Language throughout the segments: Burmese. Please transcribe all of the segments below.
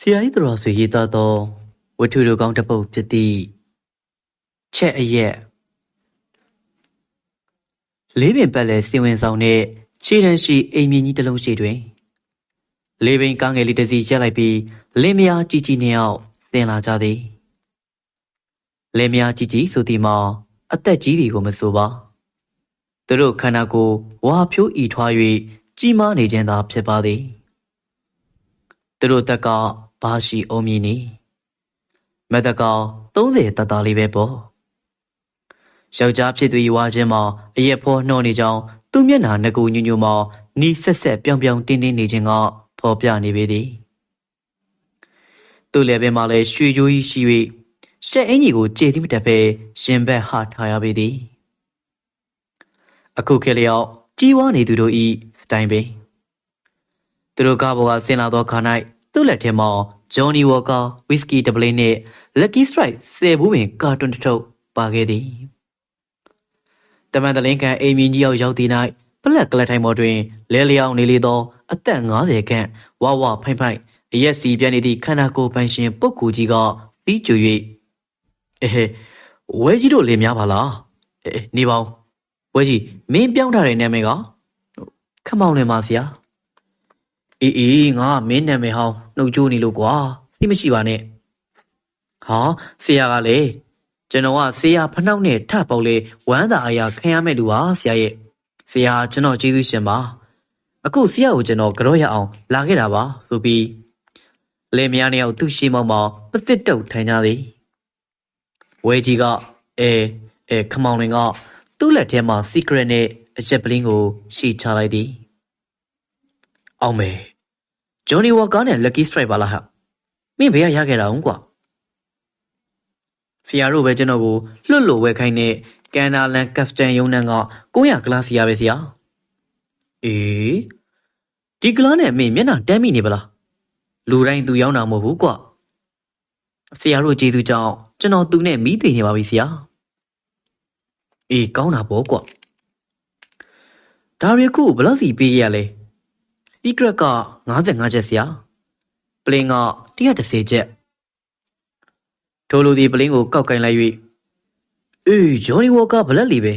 ဆရာကြီးတော်ဆွေရေးသားသောဝတ္ထုတော်ကောင်းတစ်ပုဒ်ဖြစ်သည့်ချက်အရက်လေးပင်ပတ်လဲစီဝင်ဆောင်တဲ့ခြေတန်းရှိအိမ်မြင့်ကြီးတစ်လုံးရှိတွင် လေးပင်ကားငယ်လေးတစ်စီးရက်လိုက်ပြီးလင်းမယားကြီးကြီးနှစ်ယောက်ဆင်လာကြသည်လင်းမယားကြီးကြီးဆိုသည်မှာအသက်ကြီးသည်ကိုမဆိုပါသူတို့ခန္ဓာကိုယ်ဝါဖြိုးဤထွား၍ကြီးမားနေခြင်းသာဖြစ်ပါသည်သူတို့တက်က ဘာရှိအောင်မြင်နေမက်တကောင်30တတလေးပဲပေါ့ယောက်ျားဖြစ်သူရွာချင်းမှာအရက်ဖောနှောနေကြောင်းသူ့မျက်နှာငကူညွညွမှာနီးဆက်ဆက်ပြောင်ပြောင်တင်းတင်းနေခြင်းကဖော်ပြနေပေသည်သူ့လည်းပဲမှာလဲရွှေကြိုးကြီးရှိ၍ရှက်အင်ကြီးကိုကြေသည်မတက်ပဲရှင်ဘက်ဟထားရပေသည်အခုခေတ်လျောက်ကြီးဝါနေသူတို့ဤစတိုင်ပင်သူတို့ကားပေါ်ကဆင်လာသောခါ၌ သူ့လက်ထဲမှာဂျွန်နီဝါကာဝီစကီတပလင်းနှင့် Lucky Strike ဆယ်ဘူးပင်ကာတွန်းတစ်ထုပ်ပါခဲ့သည်တမန်တလင်းကန်အိမ်မြင့်ကြီးရောက်ရောက်သည့်၌ပလက်ကလထိုင်ပေါ်တွင်လဲလျောင်းနေလေသော အသက်50ခန့်ဝဝဖိုင်ဖိုင်အရက်စီပြနေသည့်ခန္ဓာကိုယ်ပိုင်ရှင်ပုတ်ကူကြီးကစီးကြွ၍အဲဟဲဝဲကြီးတို့လင်များပါလားအဲနေပါဦးဝဲကြီးမင်းပြောင်းထားတဲ့နာမည်ကခမောင်လင်ပါဆရာ အေးအေးငါမင်းနာမည်ဟောင်းနှုတ်ကြိုးနေလို့ကွာသိမရှိပါနဲ့ဟာဆရာကလေကျွန်တော်ကဆရာဖနှောက်နဲ့ထပေါက်လေဝမ်းသာအရာခံရမဲ့လူပါဆရာရဲ့ဆရာကျွန်တော်ကျေးဇူးရှင်ပါအခုဆရာကိုကျွန်တော်ကြော့ရအောင်လာခဲ့တာပါဆိုပြီးလေမယားနှစ်ယောက်သူ့ရှိမောင်မောင်ပသစ်တုတ်ထိုင်ကြသည်ဝဲကြီးကအဲအဲခမောင်လင်ကသူ့လက်ထဲမှာ secret နဲ့အချက်ပလင်းကိုရှီချလိုက်သည် အောင်မယ်ဂျွန်နီဝါကာနဲ့ Lucky Strike ပါလားဟာမင်းဘယ်ကရခဲ့တာအောင်ကွာဆရာတို့ပဲကျွန်တော်ကိုလွတ်လို့ဝဲခိုင်းတဲ့ကန်နာလန်ကပ်စတန်ယုံနန်က900ကလားဆရာပဲဆရာအေးဒီကလားနဲ့မင်းမျက်နှာတမ်းမိနေပလားလူတိုင်းသူရောက်တာမဟုတ်ဘူးကွာဆရာတို့ကျေးဇူးကြောင့်ကျွန်တော်သူနဲ့မိသိနေပါပြီဆရာအေးကောင်းတာပေါ့ကွာဒါရီခုဘယ်လောက်စီပေးရလဲ secret က55ချက်ဆရာပလင်းက130ချက်ထိုလိုဒီပလင်းကိုကောက်ကင်လိုက်၍အေးဂျော်နီဝါကဘလက်လီပဲ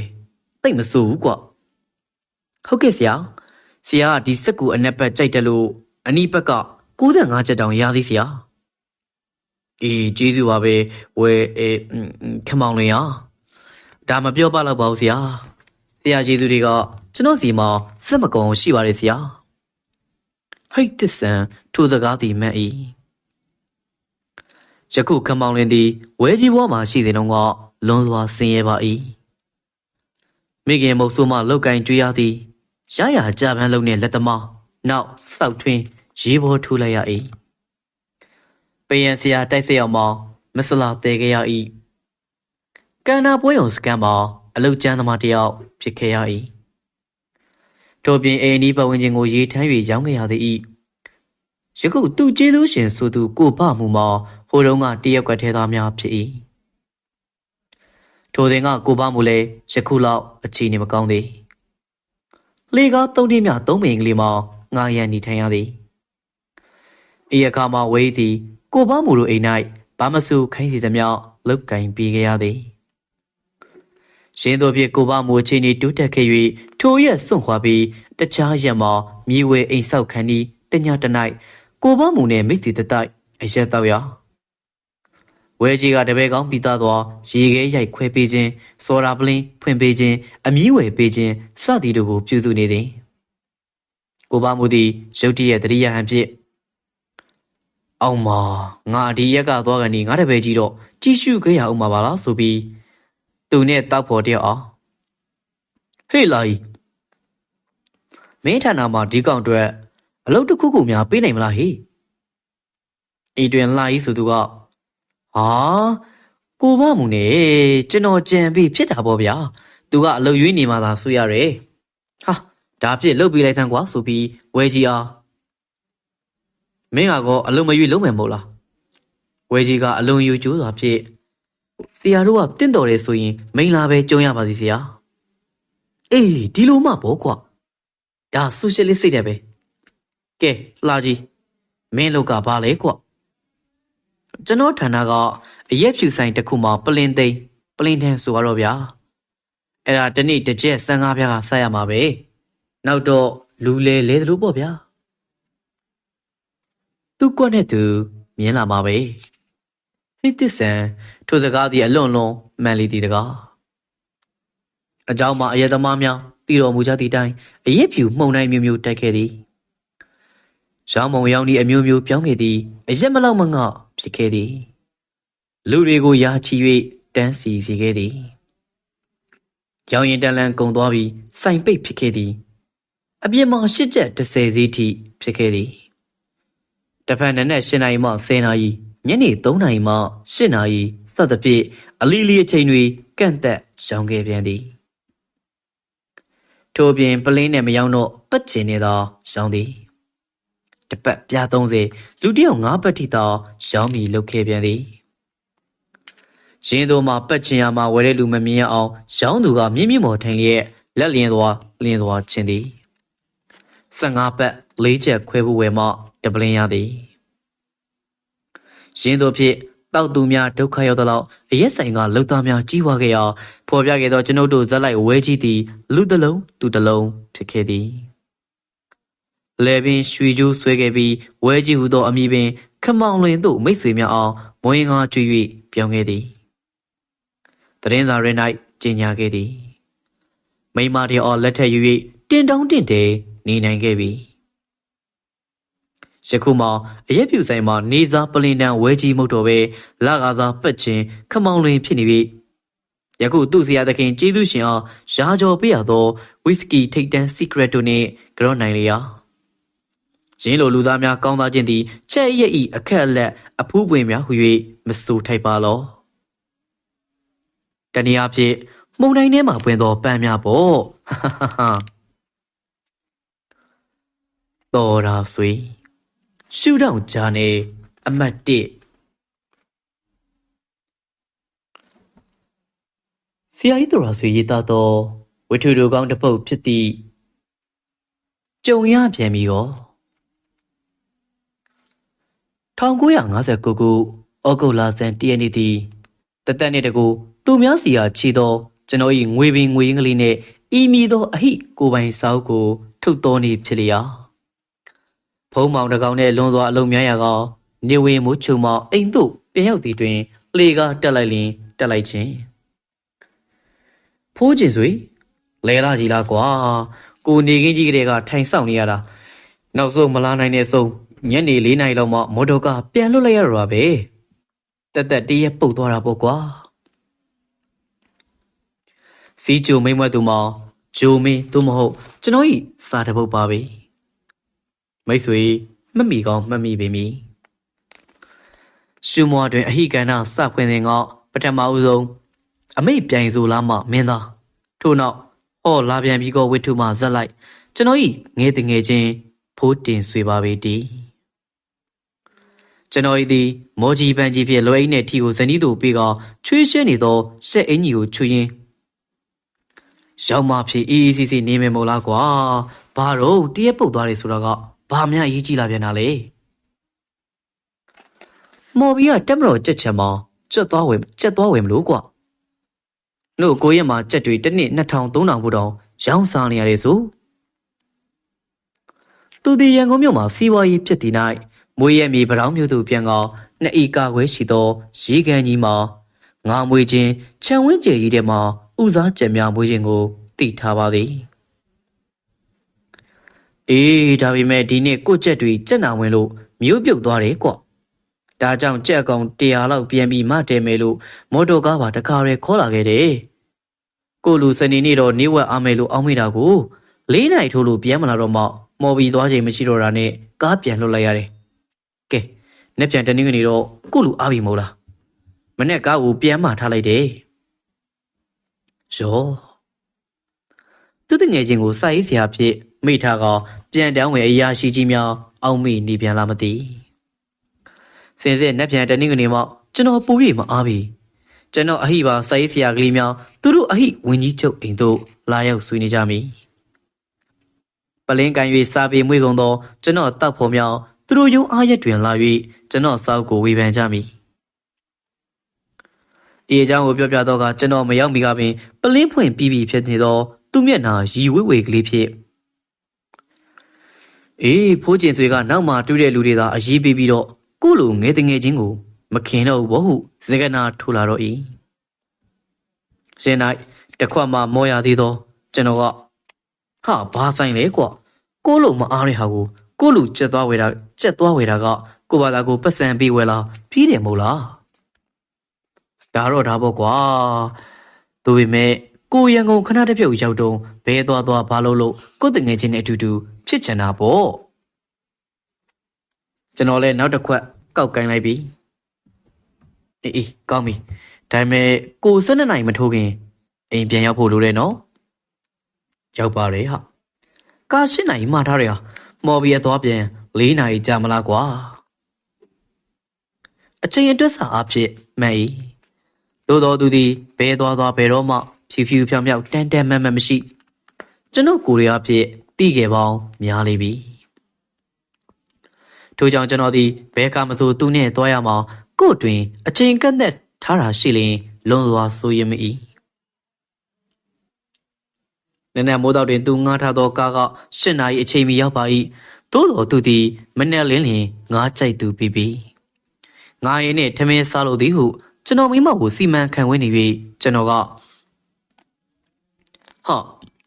တိတ်မစိုးဘူးကွဟုတ်ကဲ့ဆရာဆရာကဒီစက်ကူအနက်ဘက်ကြိုက်တယ်လို့အနီးဘက်က95ချက်တောင်ရသည်ဆရာအေးကျေးဇူးပါပဲဝဲအေးခမောင်လင်ရဒါမပြောပါတော့ပါဘူးဆရာဆရာကျေးဇူးတွေကကျွန်တော်စီမှာစက်မကုံရှိပါတယ်ဆရာ ဟိတ်တဆန်ထိုစကားသည်မှန်၏ယခုခမောင်လင်းသည်ဝဲကြီးဘောမှရှိစဉ်တုန်းကလွန်စွာဆင်းရဲပါ၏မိခင်မုတ်ဆိုးမှလောက်ကင်ကြွေးရသည်ရရကြပန်းလုံးနှင့်လက်သမားနောက်စောက်ထွင်းရေးဘောထိုးလိုက်ရ၏ပယံဆရာတိုက်ဆက်ရောက်မှမဆလာတဲခဲ့ရ၏ကန္နာပွဲုံစကန်မှာအလုတ်ကျန်းသမားတစ်ယောက်ဖြစ်ခဲ့ရ၏ ထို့ပြင်အိမ်နီးပတ်ဝန်းကျင်ကိုရေးထမ်း၍ရောင်းခဲ့ရသည်။ယခုသူကျေးဇူးရှင်ဆိုသူကိုပမှုမှာဟိုတုန်းကတရက်ကွက်ထဲသားများဖြစ်၏။ထိုစဉ်ကကိုပမှုလည်းယခုလောက်အခြေအနေမကောင်းသေး။လေကားသုံးတင်းမြသုံးမိန်ကလေးမှာငာရန်နေထိုင်ရသည်။ဤအခါမှာဝေးသည်ကိုပမှုတို့အိမ်၌ဘာမစုခိုင်းစီသမျှလုတ်ကင်ပြေးခဲ့ရသည်။ ရင်းတို့ဖြင့်ကိုပမှုအခြေအနေတိုးတက်ခဲ့၍ထိုရက်စွန့်ခွာပြီးတခြားရက်မှာမြေဝဲအိမ်ဆောက်ခန်းဒီတညတနိုင်ကိုပမှုနဲ့မိတ်စီတတိုက်အရက်တော့ရဝဲကြီးကတပည့်ကောင်းပြီးသားသောရေခဲရိုက်ခွဲပေးခြင်းစော်ရာပလင်းဖွင့်ပေးခြင်းအမီးဝယ်ပေးခြင်းစသည်တို့ကိုပြုစုနေသည်ကိုပမှုသည်ရုတ်တရက်တရိယာဟန်ဖြင့်အောင်မငါဒီရက်ကသွားကနေငါတပည့်ကြီးတော့ကြည့်ရှုခဲ့ရအောင်ပါပါလားဆိုပြီး သူနဲ့တောက်ဖို့တယောက်အောင်ဟေးလာကြီးမင်းဌာနမှာဒီကောင်အတွက်အလုပ်တစ်ခုခုများပေးနိုင်မလားဟေးအိမ်တွင်လာကြီးဆိုသူကဟာကိုမမူနဲ့ကျွန်တော်ကြံပြီးဖြစ်တာပေါ့ဗျာသူကအလုပ်ရွေးနေမှသာဆိုရတယ်ဟာဒါဖြစ်လုပ်ပေးလိုက်သမ်းကွာဆိုပြီးဝဲကြီးအားမင်းကတော့အလုပ်မရွေးလုံးမယ်မဟုတ်လားဝဲကြီးကအလုံးယူကြိုးစွာဖြင့် ဆရာတို့ကတင့်တော်တယ်ဆိုရင်မိန်လာပဲကြုံရပါစီဆရာအေးဒီလိုမှပေါ့ကွာဒါဆိုရှယ်လစ်စိတ်တယ်ပဲကဲလှကြီးမင်းလောက်ကဘာလဲကွာကျွန်တော်ဌာနကအရက်ဖြူဆိုင်တစ်ခုမှာပလင်သိန်းပလင်ထန်ဆိုရတော့ဗျာအဲ့ဒါတစ်နေ့တစ်ချက်15ပြားကဆက်ရမှာပဲနောက်တော့လူလေလဲသလိုပေါ့ဗျာသူကွက်နဲ့သူမြင်လာမှာပဲ ဟိတစ္ဆန်ထိုစကားသည်အလွန်လွန်မှန်လေသည်တကားအကြောင်းမှာအယက်သမားများတည်တော်မူကြသည့်အတိုင်းအရေးဖြူမှုန်တိုင်းမျိုးမျိုးတိုက်ခဲ့သည်ရောင်းမုံရောင်းဒီအမျိုးမျိုးပြောင်းခဲ့သည်အရက်မလောက်မငေါဖြစ်ခဲ့သည်လူတွေကိုရာချီ၍တန်းစီစေခဲ့သည်ရောင်ရင်တန်လန်ကုံသွားပြီးစိုင်ပိတ်ဖြစ်ခဲ့သည် အပြစ်မောင်၈ချက်၁၀စီးထိဖြစ်ခဲ့သည်တဖန်နနဲ့၈နိုင်မှ၁၀နာရီ ညနေ3နာရီမှ8နာရီစသဖြင့်အလီလီအချိန်တွေကန့်သက်ရောင်းခဲ့ပြန်သည်ထို့ပြင်ပလင်းနဲ့မယောင်းတော့ပတ်ချင်နေသောရောင်းသည်တပတ်ပြား30လူတစ်ယောက်၅ပတ်ထိသောရောင်းမီလုပ်ခဲ့ပြန်သည်ရင်းတို့မှာပတ်ချင်ရမှာဝယ်တဲ့လူမမြင်ရအောင်ရောင်းသူကမြင့်မြင့်မော်ထိုင်လျက်လက်လျင်သွားလျင်သွားခြင်းသည်15ပတ်၄ချက်ခွဲဖို့ဝယ်မှတပလင်းရသည် ရင်းတို့ဖြင့်တောက်သူများဒုက္ခရောက်သလောက်အရက်ဆိုင်ကလုံသားများကြီးဝါခဲ့ရာဖော်ပြခဲ့သောကျွန်ုပ်တို့ဇက်လိုက်ဝဲကြီးသည်လူတစ်လုံးသူတစ်လုံးဖြစ်ခဲ့သည်လဲပင်ရွှေကျိုးဆွဲခဲ့ပြီးဝဲကြီးဟူသောအမည်ပင်ခမောင်လွင်သို့မိတ်ဆွေများအောင်မွေးငါကျွေ၍ပြောင်းခဲ့သည်တရင်စာရဲ၌ကျင်ညာခဲ့သည်မိန်းမတယောက်လက်ထက်ယူ၍တင်တောင်းတင်တဲနေနိုင်ခဲ့ပြီ ယခုမှအရက်ပြူဆိုင်မှာနေစားပလင်တန်ဝဲကြီးမုတ်တော်ပဲလာကားသာပတ်ချင်းခမောင်လွင်ဖြစ်နေပြီယခုသူ့ဆရာသခင်ကျေးဇူးရှင်အားရာကျော်ပေးရသောဝီစကီထိတ်တန်းစီကရက်တို့နှင့်ကြော့နိုင်လျာရင်းလိုလူသားများကောင်းသားခြင်းသည်ချက်ရက်ဤအခက်အလက်အဖူးပွင့်များဟူ၍မစိုးထိုက်ပါလောတနည်းအားဖြင့်မုံတိုင်းထဲမှာပွင့်သောပန်းများပေါ့ဟာဟာဟာတော်ရာဆွေ ရှူတောင်ဂျာနေအမတ်1ဆရာကြီးတော်ရာဆွေရေးသားသောဝိထုတို့ကောင်းတစ်ပုတ်ဖြစ်သည့်ကြုံရပြန်ပြီရော1959ခုဩဂုတ်လဆန်းတရက်နေ့သည်တသက်နှင့်တကူသူများစီယာခြေသောကျွန်တော်၏ငွေပင်ငွေရင်းကလေးနှင့်ဤမီသောအဟိကိုယ်ပိုင်စာအုပ်ကို ထုတ်တော်နေဖြစ်လျာ ဖုံးမောင်တစ်ကောင်နှင့်လွန်စွာအလုံးများရာကနေဝင်မိုးချုံမောင်အိမ်သို့ပြန်ရောက်သည်တွင်လေကားတက်လိုက်လျင်တက်လိုက်ခြင်းဖိုးကျင်စွေလဲလာကြီးလားကွာကိုနေခင်းကြီးကလေးကထိုင်ဆောင်နေရတာနောက်ဆုံးမလာနိုင်တဲ့ဆုံးညနေ၄နာရီလောက်မှမော်တော်ကပြန်လွတ်လိုက်ရတော့ပဲတက်တက်တရက်ပုတ်သွားတာပေါ့ကွာစီဂျိုမိမ့်မွဲ့သူမဂျိုမင်းသူမဟုတ်ကျွန်တော်ဤစာတစ်ပုတ်ပါပဲ မိတ်ဆွေမှတ်မိကောင်းမှတ်မိပေမည်ရှူမွာတွင်အဟိကန္နာစဖွင့်စဉ်ကပထမဦးဆုံးအမိတ်ပြိုင်စုလားမှမင်းသားထို့နောက်ဟောလာပြန်ပြီးကောဝိထုမှဇက်လိုက်ကျွန်တော်ဤငယ်တငယ်ချင်းဖိုးတင်ဆွေပါပေတည်ကျွန်တော်ဤသည်မောကြီးပန်းကြီးဖြင့်လွယ်အိတ်နှင့်ထီကိုဇနီးတို့ပေးကချွေးရှင်းနေသောစက်အင်ကြီးကိုချွေရင်းရောက်မှဖြစ်အေးအေးဆေးဆေးနေမယ်မို့လားကွာဘာတော့တရက်ပုတ်သွားတယ်ဆိုတာက ဘာမှအရေးကြီးလာပြန်တာလဲမော်ဘီကတက်မတော်ကြက်ချင်မောင်ကြက်သွားဝင်ကြက်သွားဝင်မလို့ကွာလို့ကိုရက်မှာကြက်တွေတစ်နှစ်2000 3000ဘုတောင်ရောင်းစားနေရတယ်ဆိုသူဒီရန်ကုန်မြို့မှာစီးပွားရေးဖြစ်တည်၌မွေးရမြေပတောင်းမျိုးသူပြန်ကနှစ်ဤကာခွဲရှိသောရေကန်ကြီးမှာငါမွေခြင်းခြံဝင်းကျယ်ကြီးထဲမှာဥစားကြံများမွေခြင်းကိုတည်ထားပါသည် အေးဒါပေမဲ့ဒီနေ့ကိုကြက်တွေကြက်နာဝင်လို့မျိုးပြုတ်သွားတယ်ကွဒါကြောင့်ကြက်အကောင်100လောက်ပြန်ပြီးမတဲမယ်လို့မော်တော်ကားပါတခါရဲခေါ်လာခဲ့တယ်ကိုလူစနေနေ့တော့နေဝက်အားမယ်လို့အောင်းမိတာကိုလေးနိုင်ထိုးလို့ပြန်မလာတော့မှမော်ဘီသွားချိန်မရှိတော့တာနဲ့ကားပြန်လွတ်လိုက်ရတယ်ကဲနေ့ပြန်တနင်္ဂနွေတော့ကိုလူအားပြီမဟုတ်လားမနေ့ကားကိုပြန်မှထားလိုက်တယ်ရောသူတငယ်ချင်းကိုစာရေးဆရာဖြစ်မိထားက ပြန်တောင်းဝင်အရာရှိကြီးများအောက်မိနေပြန်လာမသိစင်စစ်နေ့ပြန်တနင်္ဂနွေမှကျွန်တော်ပူပြီးမအားပြီကျွန်တော်အဟိပါစာရေးဆရာကလေးများသူတို့အဟိဝင်းကြီးချုပ်အိမ်သို့လာရောက်ဆွေးနွေးကြမည်ပလင်းကန်၍စာပေမွေးကုန်သောကျွန်တော်တောက်ဖို့မြောင်သူတို့ယုံအားရက်တွင်လာ၍ကျွန်တော်စောက်ကိုဝေဖန်ကြမည်အေးအကြောင်းကိုပြောပြတော့ကကျွန်တော်မရောက်မီကပင်ပလင်းဖွင့်ပြီးပြီဖြစ်နေတော့သူ့မျက်နှာရီဝဲဝဲကလေးဖြစ် အေးဖိုးကျင်ဆွေကနောက်မှတွေ့တဲ့လူတွေသာအရေးပေးပြီးတော့ကို့လိုငယ်တငယ်ချင်းကို မခင်တော့ဘူးဘောဟုစကနာထိုးလာတော့၏ရှင်၌တခွက်မှမောရသေးသောကျွန်တော်ကဟာဘာဆိုင်လဲကွာကို့လိုမအားရဟာကိုကို့လူကြက်သွားဝေတာကြက်သွားဝေတာကကိုဘာသာကိုပတ်စံပေးဝဲလာပြီးတယ်မို့လားဒါတော့ဒါပေါ့ကွာသူပေမဲ့ကိုရန်ကုန်ခဏတစ်ပြုတ်ရောက်တော့ဘဲသွားသွားဘာလို့လို့ကိုယ်တငယ်ချင်းနဲ့အတူတူ ဖြစ်ချင်တာပေါ့ကျွန်တော်လည်းနောက်တစ်ခွက်ကောက်ကင်လိုက်ပြီအေးအေးကောင်းပြီဒါပေမဲ့ကိုစနေနိုင်မထိုးခင်အိမ်ပြန်ရောက်ဖို့လိုတယ်နော်ရောက်ပါတယ်ဟာကာရှင်းနိုင်မှထားတယ်ဟာမော်ဘီရဲ့သွားပြန်၄နာရီကြာမလားကွာအချိန်အတွက်စာအဖြစ်မှန်၏သို့တော်သူသည်ဘဲသွားသွားဘယ်တော့မှဖြူဖြူဖြောင်ဖြောင်တန်တန်မတ်မတ်မရှိကျွန်ုပ်ကိုရီးယားဖြစ် တီးခဲ့ပေါင်းများလေပြီထို့ကြောင့်ကျွန်တော်သည်ဘဲကမဆိုသူနဲ့သွားရမှာကို့တွင်အချိန်ကန့်သက်ထားတာရှိရင်လွန်စွာဆိုရမ၏နည်းနည်းမိုးတော့တွင်သူငားထားသောကားက၈နာရီအချိန်မီရောက်ပါ၏သို့တော်သူသည်မနဲ့လင်းလင်ငားကြိုက်သူပြီးပြီငားရင်နှင့်ထမင်းစားလို့သည်ဟုကျွန်တော်မိမကိုစီမံခံဝင်နေ၍ကျွန်တော်ကဟာ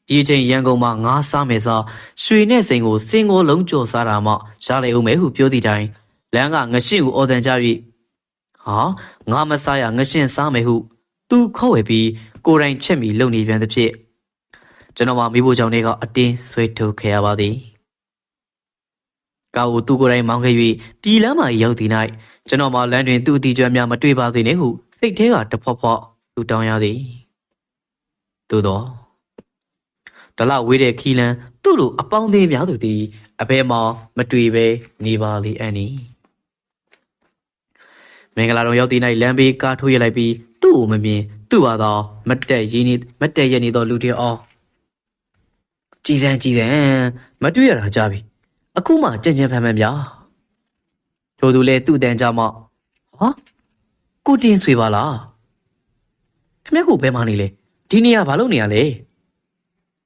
ဒီအချိန်ရန်ကုန်မှာငားစားမယ်စားရွှေနဲ့စိန်ကိုစင်ကိုလုံးကြော်စားတာမှရလိုက်အောင်မယ်ဟုပြောသည့်တိုင်လမ်းကငရှင်းကိုအော်တန်ကြ၍ဟာငါမစားရငရှင်းစားမယ်ဟုသူခေါ်ဝယ်ပြီးကိုယ်တိုင်ချက်မိလုံနေပြန်သဖြင့်ကျွန်တော်မှမိဖို့ကြောင့်တွေကအတင်းဆွဲထုတ်ခဲ့ရပါသည်ကာကိုသူကိုယ်တိုင်မောင်းခဲ့၍ပြည်လမ်းမှာရောက်သည့်၌ကျွန်တော်မှလမ်းတွင်သူ့အတီကျွမ်းများမတွေ့ပါသေးနဲ့ဟုစိတ်ထဲကတဖွက်ဖွက်သူတောင်းရသည်သို့တော့ ဒလဝေးတဲ့ခီလန်သူ့လိုအပေါင်းအသင်းများသူသည်အဘဲမှမတွေ့ပဲနေပါလေအန်နီမင်္ဂလာတော်ရောက်သည့်၌လမ်းဘေးကားထိုးရလိုက်ပြီးသူ့ကိုမမြင်သူ့ဘာသာမတ်တက်ရင်းနေမတ်တက်ရနေသောလူတွေအော်ကြည်စံကြည်စံမတွေ့ရတာကြပြီအခုမှကြင်ကြင်ဖန်ဖန်ဗျာထို့သူလဲသူ့တန်ကြမှာဟာကိုတင်ဆွေပါလားခမက်ကိုဘယ်မှနေလဲဒီနေရာဘာလုပ်နေရလဲ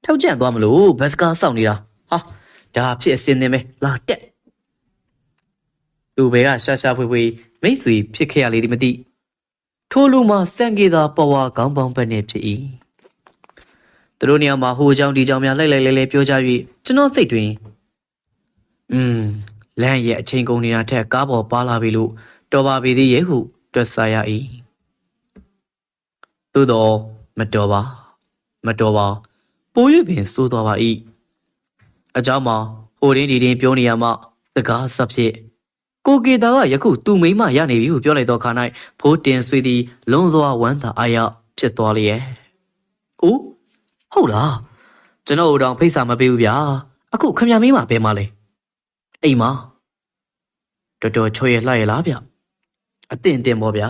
ထောက်ကျသွားမလို့ဘတ်စကားစောင့်နေတာဟာဒါဖြစ်အစင်းနေမယ်လာတက်သူဘဲကရှာရှာဖွေဖွေမိတ်ဆွေဖြစ်ခဲ့ရလေသည်မသိထိုးလူမှာစံကေသာပဝါခေါင်းပေါင်းပတ်နေဖြစ်၏သူတို့နေရာမှာဟိုအကြောင်းဒီအကြောင်းများလိုက်လိုက်လဲလဲပြောကြ၍ကျွန်တော်စိတ်တွင်อืมလမ်းရဲ့အချိန်ကုန်နေတာထက်ကားပေါ်ပါလာပြီလို့တော်ပါပြီသေးရဲ့ဟုတွက်ဆရ၏သို့တော်မတော်ပါ မတော်ပါ ပိုး၍ပင်စိုးသွားပါ၏အเจ้าမှာဟိုတင်းဒီတင်းပြောနေရမှစကားဆက်ဖြစ်ကိုကေတာကယခုသူ့မိမရနေပြီဟုပြောလိုက်သောခါ၌ဖိုးတင်ဆွေသည်လွန်စွာဝမ်းသာအားရဖြစ်သွားလျက်။အိုးဟုတ်လားကျွန်တော်တို့ဖိတ်စာမပေးဘူးဗျာအခုခမရမင်းမဘယ်မှာလဲအိမ်မှာတော်တော်ချော်ရလှရလားဗျအသင့်တင်ပေါ့ဗျာ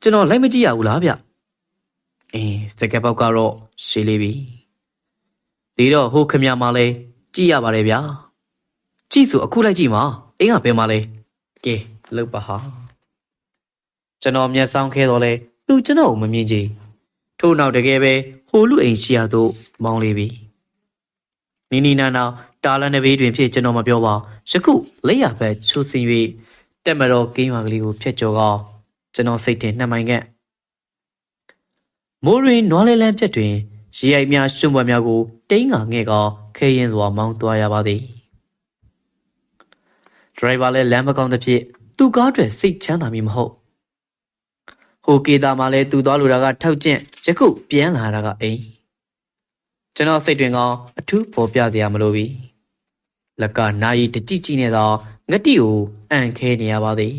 ကျွန်တော်လိုက်မကြည့်ရဘူးလားဗျ အင်းစကက်ပေါက်ကတော့ရှေးလေးပြီဒီတော့ဟိုခမရမလဲကြည့်ရပါတယ်ဗျာကြည့်ဆိုအခုလိုက်ကြည့်မှာအိမ်ကဘယ်မှာလဲကဲလောက်ပါဟာကျွန်တော်မျက်စောင်းခဲတော့လဲသူကျွန်တော်ကိုမမြင်ကြည့်ထို့နောက်တကယ်ပဲဟိုလူအိမ်ရှိရသို့မောင်းလေးပြီနီနီနာနာတာလန်တဲ့ဘေးတွင်ဖြစ်ကျွန်တော်မပြောပါယခုလက်ရဘက်ချိုးစင်၍တက်မတော်ကင်းရွာကလေးကိုဖျက်ကျော်ကောကျွန်တော်စိတ်တင်နှမှိုင်က မိုးရင်နွားလဲလန်းပြက်တွင်ရေရိုက်များရွှွံ့ပွဲများကိုတိန်းငါငဲ့ကောခဲရင်စွာမောင်းသွားရပါသည်ဒရိုင်ဘာလည်းလမ်းမကောင်းသဖြင့်သူ့ကားတွေစိတ်ချမ်းသာမည်မဟုတ်ဟိုကေတာမှလည်းသူသွားလိုတာကထောက်ကျင့်ယခုပြန်လာတာကအိမ်ကျွန်တော်စိတ်တွင်ကအထူးပေါ်ပြစရာမလိုပြီလက်ကနာယီတကြည့်ကြည့်နေသောငတိကိုအန်ခဲနေရပါသည်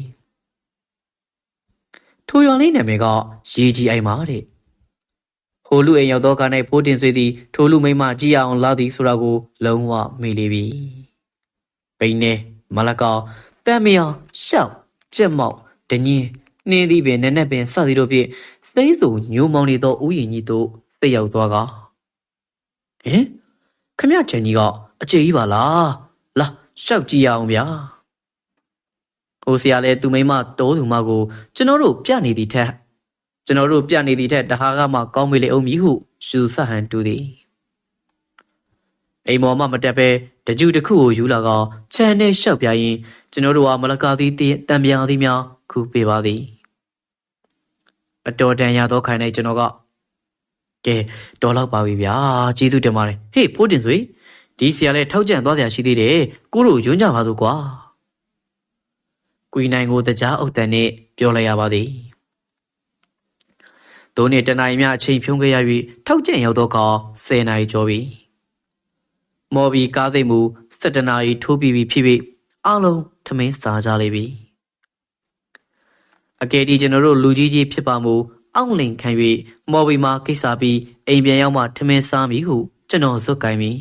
ထိုရွာလေးနာမည်ကရေကြီးအိမ်ပါတဲ့ ဟိုလူအိမ်ရောက်သောက၌ဖိုးတင်ဆွေသည်ထိုလူမိမကြည့်ရအောင်လာသည်ဆိုတာကို လုံးဝမေ့လေပြီပိန်းနေမလကောတမ်းမယောင်ရှောက်ကြက်မောက်ဒညင်းနှင်းသည်ပင်နက်နက်ပင်စသည်တို့ဖြင့်စိမ့်စုံညိုမောင်နေသောဥယျာဉ်ကြီးသို့စိတ်ရောက်သွားကဟင်ခမရချန်ကြီးကအကျေကြီးပါလားလာရှောက်ကြည့်ရအောင်ဗျာဟိုဆရာလဲသူမိမတိုးသူမကိုကျွန်တော်တို့ပြနေသည်ထက် ကျွန်တော်တို့ပြနေသည့်ထက်တဟာကမှကောင်းမေလေအောင်မည်ဟုရှူဆဟန်တူသည်အိမ်မော်မှမတက်ပဲတကြူတစ်ခုကိုယူလာကခြံနဲ့ရှောက်ပြရင်ကျွန်တော်တို့ဟာမလကာသီးတံပြားသီးများခုပေးပါသည်အတော်တန်ရသောခိုင်၌ကျွန်တော်ကကဲတော်တော့ပါပြီဗျာကျေးဇူးတင်ပါတယ်ဟေးဖိုးတင်ဆွေဒီဆရာလည်းထောက်ကြံသွားစရာရှိသေးတယ်ကိုတို့ယွန်းကြပါစို့ကွာကွီနိုင်ကိုတကြားအုပ်တန်နဲ့ပြောလိုက်ရပါသည် ဒိုးနဲ့တနင်္လာမြအချိန်ဖြုံးခဲ့ရ၍ထောက်ကြံရောက်တော့က10နာရီကျော်ပြီမော်ဘီကားသိမ့်မှု17နာရီထိုးပြီးပြီဖြစ်ပြီးအားလုံးထမင်းစားကြလိမ့်ပြီအကယ်ဒီကျွန်တော်တို့လူကြီးကြီးဖြစ်ပါမှုအောင့်လင်ခံ၍မော်ဘီမှာကိစ္စပြီးအိမ်ပြန်ရောက်မှထမင်းစားမိဟုကျွန်တော်ဇွတ်ကိုင်းပြီ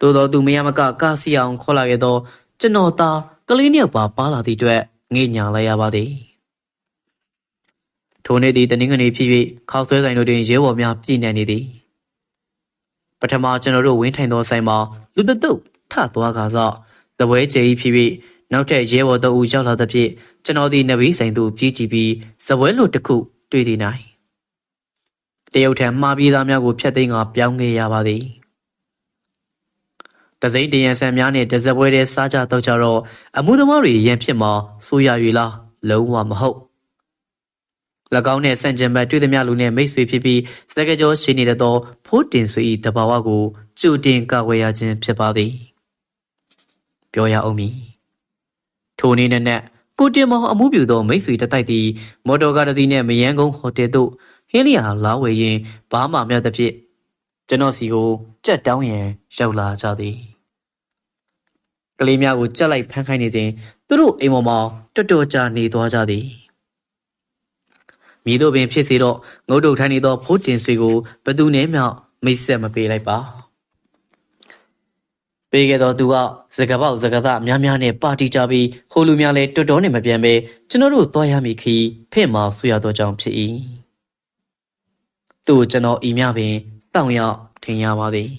သို့တော်သူမရမကကားစီအောင်ခေါ်လာခဲ့သောကျွန်တော်သားကလေးနှစ်ယောက်ပါပါလာသည့်အတွက်ငေ့ညာလိုက်ရပါသည် ထိုနေ့သည်တနင်္ဂနွေဖြစ်၍ခောက်ဆွဲဆိုင်တို့တွင်ရဲဘော်များပြည်နေနေသည်ပထမကျွန်တော်တို့ဝင်းထိုင်သောဆိုင်မှာလူတတုတ်ထသွားကာသောသပွဲကျဲကြီးဖြစ်၍နောက်ထပ်ရဲဘော်တို့ဦးရောက်လာသဖြင့်ကျွန်တော်သည်နဗီဆိုင်သို့ပြေးကြည့်ပြီးသပွဲလိုတစ်ခုတွေ့သည်နိုင်တရုတ်ထံမှားပြီးသားများကိုဖျက်သိမ်းကပြောင်းခဲ့ရပါသည်တသိန်းတရံဆန်များနဲ့တစပွဲတဲ့စားကြတော့ကြတော့အမှုသမားတွေရန်ဖြစ်မှာစိုးရ၍လားလုံးဝမဟုတ်၎ င်းနဲ့ဆန့်ကျင်ဘက်တွေ့သမျှလူနဲ့မိတ်ဆွေဖြစ်ပြီးစကကြောရှိနေတဲ့သောဖိုးတင်ဆွေ၏တဘာဝကိုကြိုတင်ကာကွယ်ရခြင်းဖြစ်ပါသည်ပြောရအောင်မည်ထိုနေ့နဲ့ကိုတင်မောင်အမှုပြုသောမိတ်ဆွေတတိုက်သည်မော်တော်ကားတစ်စီးနဲ့မယန်းကုန်းဟိုတယ်သို့ဟင်းလျာလာဝယ်ရင်ဘာမှမရသဖြင့်ကျွန်တော်စီကိုကြက်တောင်းရန်ရောက်လာကြသည်ကလေးများကိုကြက်လိုက်ဖမ်းခိုင်းနေစဉ်သူတို့အိမ်ပေါ်မှာတော်တော်ကြာနေသွားကြသည် မိတို့ပင်ဖြစ်စေတော့ငုတ်တုတ်ထိုင်းနေသောဖိုးတင်ဆွေကိုဘသူနဲ့မှမိတ်ဆက်မပေးလိုက်ပါပေးခဲ့တော့သူကစကပောက်စကသများများနဲ့ပါတီကြပြီးဟိုလူများလည်းတော်တော်နဲ့မပြန်ပဲကျွန်တော်တို့သွားရမည်ခီးဖင့်မှာဆူရသောကြောင့်ဖြစ်၏သူ့ကျွန်တော်ဤမြပင်စောင့်ရောက်ထင်ရပါသည်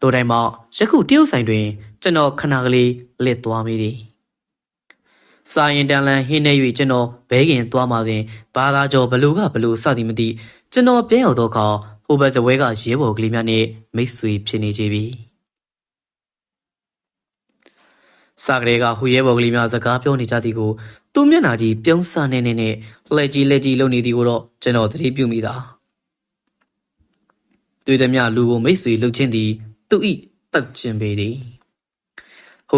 တိုတိုင်းမှာယခုတရုတ်ဆိုင်တွင် ကျွန်တော်ခဏကလေးလစ်သွားမိသည် စာရင်တန်လန်ဟင်းနေ၍ကျွန်တော်ဘဲခင်သွားမှစဉ်ဘာသာကျော်ဘလူကဘလူစသည်မသိကျွန်တော်ပြန်ရောက်သောအခါဟိုဘက်သပွဲကရဲဘော်ကလေးများနှင့်မိတ်ဆွေဖြစ်နေကြပြီစာကလေးကဟိုရဲဘော်ကလေးများစကားပြောနေကြသည်ကိုသူ့မျက်နှာကြီးပြုံးဆနေနေနဲ့လှည့်ကြီးလက်ကြီးလုံနေသည်ကိုတော့ကျွန်တော်သတိပြုမိတာတွေ့သည်များလူကိုမိတ်ဆွေလှုပ်ချင်းသည်သူဤတက်ခြင်းပေသည်ဟို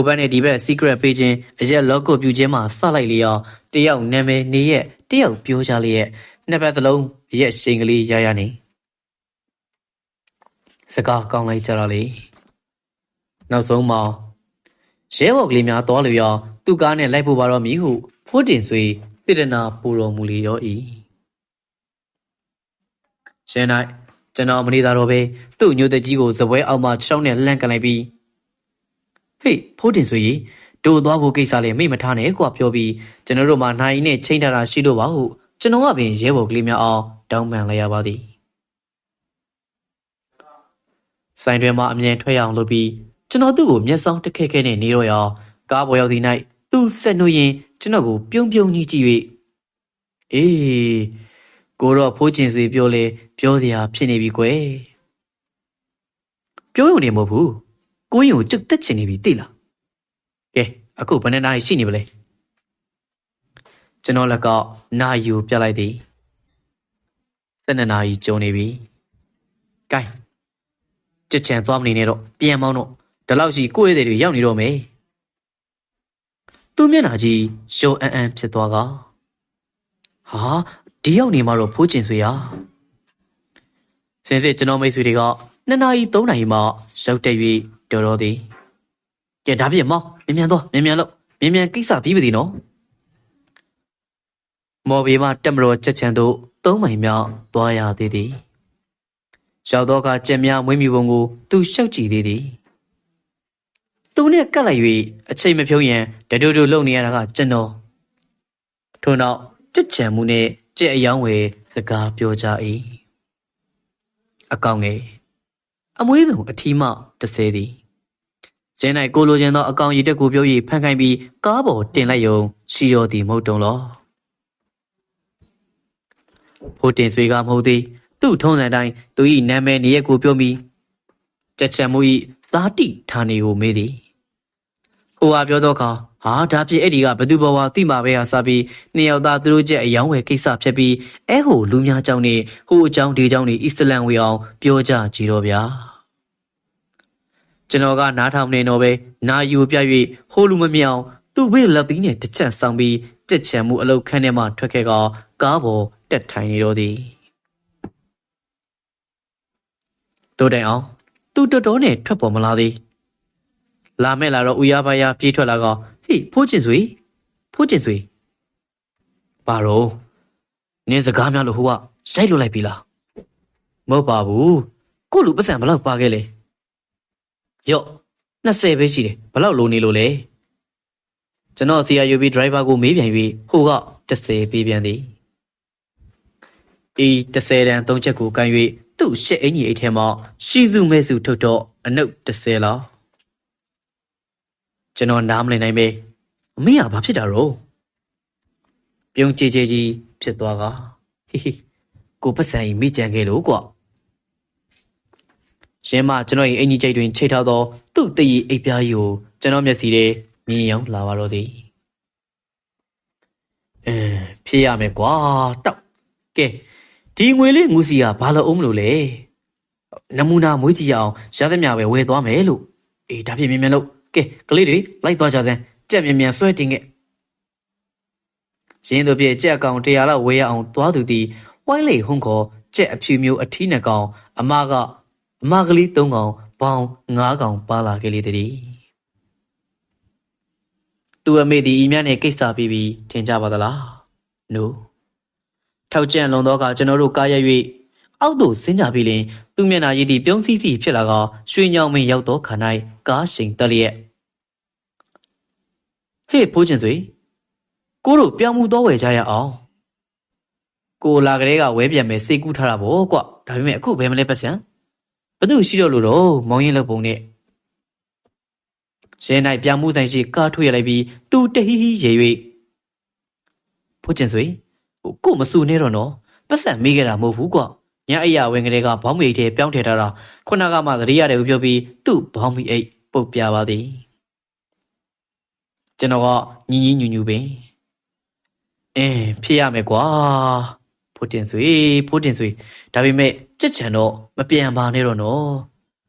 ဘက်နဲ့ဒီဘက် secret ပေးခြင်းအရက် logo ပြုခြင်းမှာစလိုက်လျောတယောက်နာမည်နေရက်တယောက်ပြောကြလျက်နှစ်ဘက်သလုံးအရက်ရှိန်ကလေးရရနေစကားကောင်းလိုက်ကြတာလေနောက်ဆုံးမှာရဲဘော်ကလေးများတော်လျောသူ့ကားနဲ့လိုက်ဖို့ပါတော့မည်ဟုဖိုးတင်ဆွေစေတနာပူတော်မူလေတော့ဤရှင်နိုင်ကျွန်တော်မနေသာတော့ပဲသူ့ညိုတကြီးကိုဇပွဲအောက်မှာချောင်းနဲ့လှန့်ကန်လိုက်ပြီး ဟေးဖိုးတင်ဆွေကြီးတို့သွားဖို့ကိစ္စလည်းမိမထားနဲ့ကွာပြောပြီးကျွန်တော်တို့မှနိုင်နဲ့ချိန်ထားတာရှိလို့ပါဟုကျွန်တော်ကပင်ရဲဘော်ကလေးများအောင်တောင်းပန်လိုက်ရပါသည်ဆိုင်တွင်မှအမြင်ထွက်ရအောင်လုပ်ပြီးကျွန်တော်သူ့ကိုမျက်စောင်းတစ်ခဲခဲနဲ့နေတော့ရအောင်ကားပေါ်ရောက်သည့်၌သူဆက်နှုတ်ရင်ကျွန်တော်ကိုပြုံးပြုံးကြီးကြည့်၍အေးကိုတော့ဖိုးကျင်ဆွေပြောလေပြောစရာဖြစ်နေပြီကွယ်ပြောရုံနေမဟုတ်ဘူး ကိုရင်ကိုจุတ်တက်ချင်နေပြီသိလားကဲအခုဘယ်နှစ်နာရီရှိနေပလဲကျွန်တော်လက်ကနာယူပြလိုက်သည်12နာရီကျုံနေပြီကဲကြက်ချန်သွားမနေနဲ့တော့ပြန်မောင်းတော့ဒီလောက်ရှိကိုယ့်ရဲ့တွေရောက်နေတော့မယ်သူ့မျက်နှာကြီးရှုံအန်အန်ဖြစ်သွားကဟာဒီရောက်နေမှတော့ဖိုးကျင်ဆွေရစင်စစ်ကျွန်တော်မိတ်ဆွေတွေကနှစ်နာရီသုံးနာရီမှရောက်တက်၍ တော်တော်သည်ကဲဒါဖြင့်မောင်းမြန်မြန်သွားမြန်မြန်လို့မြန်မြန်ကိစ္စပြီးပြီနော်မော်ဘီမှတက်မတော်ချက်ချန်သို့သုံးမိုင်မြောက်သွားရသေးသည်ရောက်တော့ကကြက်များမွေးမြူပုံကို သူရှောက်ကြည့်သေးသည်သူနဲ့ကတ်လိုက်၍အချိန်မဖြုံးရန်တတူတူလုံနေရတာကကျွန်တော်ထို့နောက်ကြက်ချံမှုနဲ့ကြက်အယောင်းဝယ်စကားပြောကြ၏အကောင်ငယ်အမွေးစုံအထီးမှ 30သည်ဇင်း၌ကိုလိုချင်သောအကောင်ရည်တက်ကိုပြုတ်၍ဖန်ခိုင်းပြီးကားပေါ်တင်လိုက်ယုံရှိရသည်မဟုတ်တုံလောဖိုးတင်ဆွေကမဟုတ်သည်သူ့ထုံးစံတိုင်းသူ၏နာမည်နေရက်ကိုပြုတ်ပြီးတက်ချက်မှု၏သာတိဌာနေကိုမေးသည်ဟိုဟာပြောတော့ကောင်ဟာဒါဖြင့်အဲ့ဒီကဘသူဘဝတိမာပဲဟာစပြီးနှစ်ယောက်သားသူတို့ချက်အယောင်းဝယ်ကိစ္စဖြစ်ပြီးအဲဟိုလူများကြောင့်နေဟိုအကြောင်းဒီအကြောင်းတွေအစ္စလမ်ဝေအောင်ပြောကြကြတော့ဗျာ ကျွန်တော်ကနားထောင်နေတော့ပဲနာယူပြ၍ဟိုလူမမြောင်သူ့ဘေးလက်သီးနဲ့တစ်ချက်ဆောင်ပြီးတစ်ချံမှုအလုတ်ခန်းထဲမှထွက်ခဲ့ကကားပေါ်တက်ထိုင်နေတော့သည်တို့တိုင်အောင်သူတော်တော်နဲ့ထွက်ပေါ်မလာသေးလာမဲ့လာတော့ဦးရပါရပြေးထွက်လာကဟေးဖိုးချင်စွေဖိုးချင်စွေဘာတော့နင်းစကားများလို့ဟိုကရိုက်လွတ်လိုက်ပြီလားမဟုတ်ပါဘူးကို့လူပတ်စံဘယ်လောက်ပါခဲ့လဲ ယော့20ပဲရှိတယ်ဘယ်လောက်လိုနေလို့လဲကျွန်တော် CRUB driver ကိုမေးပြန်၍ဟိုက30ပေးပြန်သည်အေး30တန်3ချက်ကိုကန်၍သူ့ရှက်အင်ကြီးအိတ်ထဲမှာရှီစုမဲစုထုတ်တော့အနုပ်30လောက်ကျွန်တော်နားမလည်နိုင်ပဲအမေကဘာဖြစ်တာရောပြုံးကြည်ကြည်ကြီးဖြစ်သွားကဟိဟိကိုပတ်စံကြီးမိကြံခဲ့လို့ကွာ ရှင်မကျွန်တော်ရဲ့အင်ကြီးကြိတ်တွင်ချိတ်ထားသောသူ့တည်ရအိပ်ပြားကြီးကိုကျွန်တော်မျက်စီထဲမြင်ရောက်လာပါတော့သည်အဲဖြစ်ရမယ်ကွာတောက်ကဲဒီငွေလေးငူစီကဘာလို့အောင်မလို့လဲနမူနာမွေးကြည့်ရအောင်ရသမျှပဲဝယ်သွားမယ်လို့အေးဒါဖြစ်မြင်မြန်လို့ကဲကလေးတွေလိုက်သွားကြစမ်းကြက်မြန်မြန်ဆွဲတင်ခဲ့ရင်းတို့ပြည့်ကြက်အကောင်100လောက်ဝယ်ရအောင်သွားသူသည်ဝိုင်းလေဟုံးခေါ်ကြက်အဖြူမျိုးအထီးနှစ်ကောင်အမက အမကလေး3ကောင်ပေါင်း9ကောင်ပါလာခဲ့လေတည်းသူအမေဒီအီမြနဲ့ကိစ္စပြီးပြီးထင်ကြပါသလား no ထောက်ကြံလွန်တော့ကကျွန်တော်တို့ကားရ၍အောက်သို့ဆင်းကြပြီလင်သူ့မျက်နှာရည်သည်ပြုံးစီးစီဖြစ်လာကရွှေညောင်မင်းရောက်သောခါ၌ကားရှိန်တက်လျက်ဟေးဖိုးချင်စွေကိုတို့ပြောင်းမှုတော့ဝယ်ကြရအောင်ကိုလာကလေးကဝဲပြန်မယ်စိတ်ကူးထားတာဗောကွဒါပေမဲ့အခုဘယ်မလဲပတ်စံ ဘသူရှိတော့လို့တော့မောင်းရင်လောက်ပုံနဲ့ရဲ၌ပြောင်းမှုဆိုင်ရှိကားထွေရလိုက်ပြီးသူတဟီဟီရေ၍ဖိုးချင်စွေဟိုကိုမဆူနေတော့နော်ပတ်စံမေးခဲ့တာမဟုတ်ဘူးကွညအိယာဝင်ကလေးကဘောင်းမီထဲပြောင်းထည့်ထားတာခုနကမှသတိရတယ်ကိုပြောပြီးသူ့ဘောင်းမီအိတ်ပုတ်ပြပါသည်ကျွန်တော်ကညီညီညူညူပင်အင်းဖြစ်ရမယ်ကွာဖိုတင်ဆွေဖိုတင်ဆွေဒါပေမဲ့ ကြက်ချံတော့မပြန်ပါနဲ့တော့နော်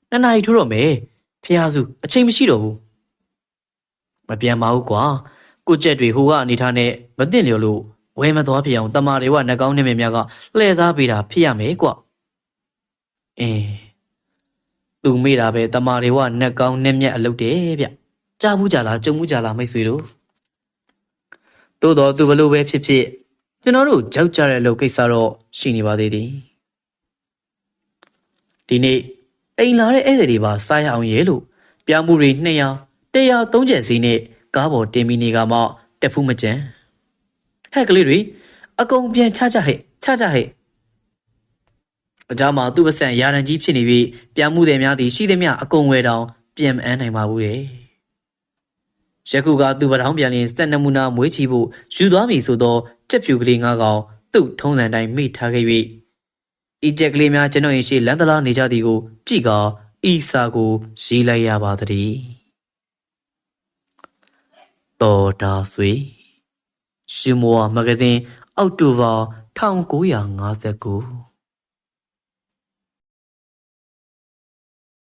နှစ်နာရီထိုးတော့မယ်ဖះစုအချိန်မရှိတော့ဘူးမပြန်ပါဘူးကွာကိုကြက်တွေဟိုကအနေထားနဲ့မသိလျော်လို့ဝဲမသွားပြအောင်တမာတွေကနှကောင်းနေမြများကလှည့်သားပေးတာဖြစ်ရမယ်ကွအင်းသူမိတာပဲတမာတွေကနှကောင်းနဲ့မြက်အလုပ်တယ်ဗျကြားဘူးကြလားကြုံဘူးကြလားမိတ်ဆွေတို့သို့တော်သူဘလို့ပဲဖြစ်ဖြစ်ကျွန်တော်တို့ကြောက်ကြတဲ့လုပ်ကိစ္စတော့ရှိနေပါသေးတယ် ဒီနေ့အိမ်လာတဲ့ဧည့်သည်တွေပါစားရအောင်ရဲလို့ပြောင်းမှုတွေ200 103ကျန်စီနဲ့ကားပေါ်တင်ပြီးနေကမှတက်ဖူးမကြံဟက်ကလေးတွေအကုန်ပြန်ချချဟဲ့ချချဟဲ့အကြမှာသူ့ပဆန်ရာရန်ကြီးဖြစ်နေပြီးပြန်မှုတယ်များသည်ရှိသည်များအကုန်ဝယ်တောင်ပြန်မအမ်းနိုင်ပါဘူးတဲ့ယခုကသူ့ပထောင်ပြန်လင်းစက်နမူနာမွေးချီဖို့ယူသွားပြီဆိုတော့ကြက်ဖြူကလေးငါးကောင်သူ့ထုံးစံတိုင်းမိထားခဲ့၍ ဤကြက်ကလေးများကျွန်တော်ရင်ရှိလန်တလားနေကြသည်ကိုကြည့်ကာဤစာကိုရေးလိုက်ရပါသည်တော်တာဆွေရှင်မောမဂဇင်းအောက်တိုဘာ1959